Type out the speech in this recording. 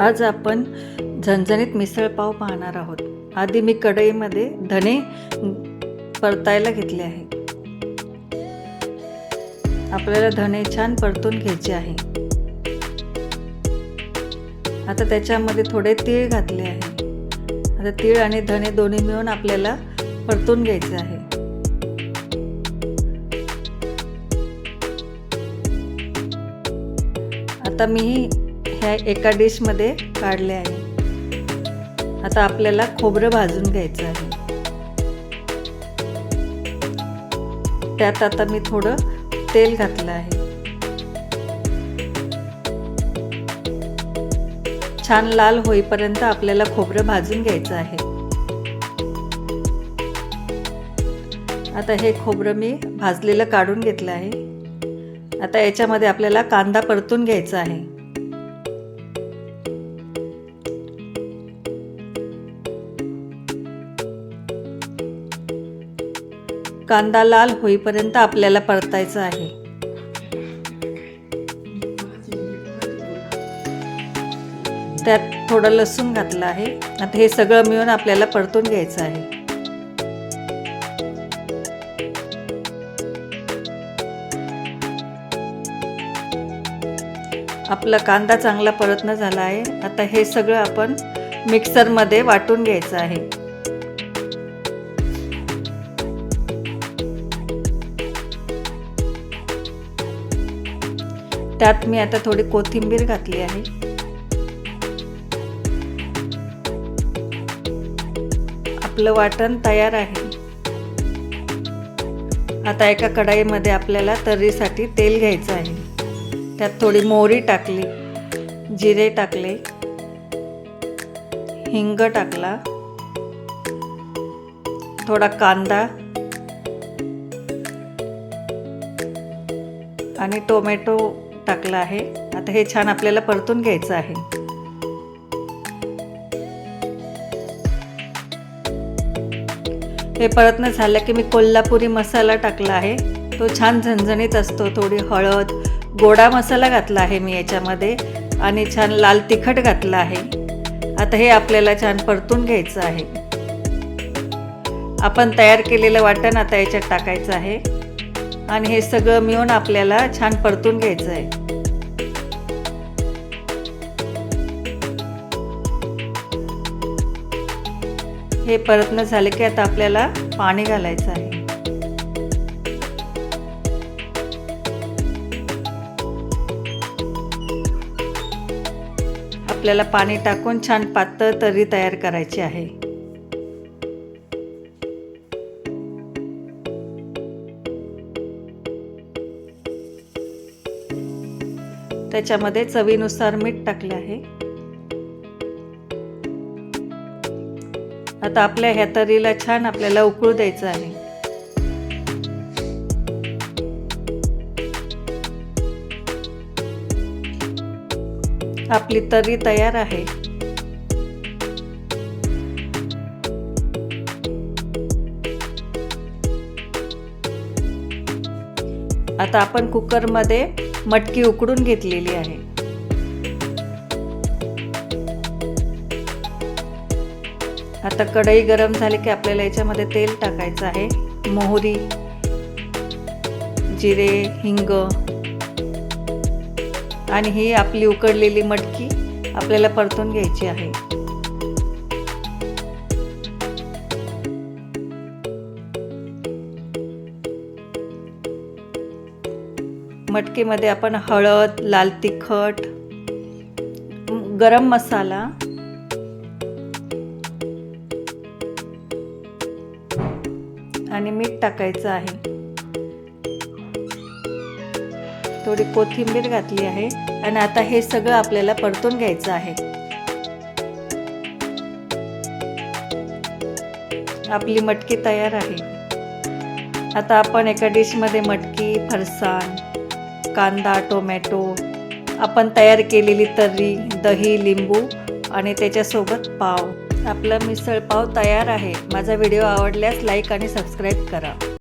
आज आपण झणझणीत मिसळ पाव पाहणार आहोत. आधी मी कढईमध्ये धणे परतायला घेतले आहे. आपल्याला धणे छान परतून घ्यायचे आहे. आता त्याच्यामध्ये थोडे तीळ घातले आहे. आता तीळ आणि धणे दोन्ही मिळून आपल्याला परतून घ्यायचे आहे. आता मी ह्या एका डिशमध्ये काढले आहे. आता आपल्याला खोबरं भाजून घ्यायचं आहे. त्यात आता मी थोडं तेल घातलं आहे. छान लाल होईपर्यंत आपल्याला खोबरं भाजून घ्यायचं आहे. आता हे खोबरं मी भाजलेलं काढून घेतलं आहे. आता याच्यामध्ये आपल्याला कांदा परतून घ्यायचा आहे. कांदा लाल होईपर्यंत आपल्याला परतायचं आहे. त्यात थोडं लसूण घातलं आहे. आता हे सगळं मिळून आपल्याला परतून घ्यायचं आहे. आपला कांदा चांगला परतणं झाला आहे. आता हे सगळं आपण मिक्सरमध्ये वाटून घ्यायचं आहे. त्यात मी आता थोडी कोथिंबीर घातली आहे. आपलं वाटण तयार आहे. आता एका कढाईमध्ये आपल्याला तर्रीसाठी तेल घ्यायचं आहे. त्यात थोडी मोहरी टाकली जिरे टाकले हिंग टाकला थोडा कांदा आणि टोमॅटो टाकलं आहे. आता हे छान आपल्याला परतून घ्यायचं आहे. हे परतणं झालं की मी कोल्हापुरी मसाला टाकला आहे. तो छान झणझणीत असतो. थोडी हळद गोडा मसाला घातला आहे मी याच्यामध्ये आणि छान लाल तिखट घातलं आहे. आता हे आपल्याला छान परतून घ्यायचं आहे. आपण तयार केलेलं वाटण आता याच्यात टाकायचं आहे. आणि हे सगळं मिळून आपल्याला छान परतून घ्यायचं आहे. हे परतणं झालं की आता आपल्याला पाणी घालायचं आहे. आपल्याला पाणी टाकून छान पातळ तर्री तयार करायची आहे. त्याच्यामध्ये चवीनुसार मीठ टाकले आहे. आता आपल्या ह्या तरीला छान आपल्याला उकळू द्यायचं आहे. आपली तरी तयार आहे. आता आपण कुकरमध्ये मटकी उकडून घेतलेली आहे. आता कढई गरम झाली की आपल्याला याच्यामध्ये तेल टाकायचं आहे. मोहरी जिरे हिंग आणि ही आपली उकडलेली मटकी आपल्याला परतून घ्यायची आहे. मटकीमध्ये आपण हळद लाल तिखट गरम मसाला आणि मीठ टाकायचं आहे. थोडी कोथिंबीर घातली आहे. आणि आता हे सगळं आपल्याला परतून घ्यायचं आहे. आपली मटकी तयार आहे. आता आपण एका डिशमध्ये मटकी फरसाण कांदा टोमॅटो आपण तयार केलेली तर्री दही लिंबू आणि त्याच्यासोबत पाव. आपला मिसळपाव तयार आहे. माझा व्हिडिओ आवडल्यास लाईक आणि सबस्क्राईब करा.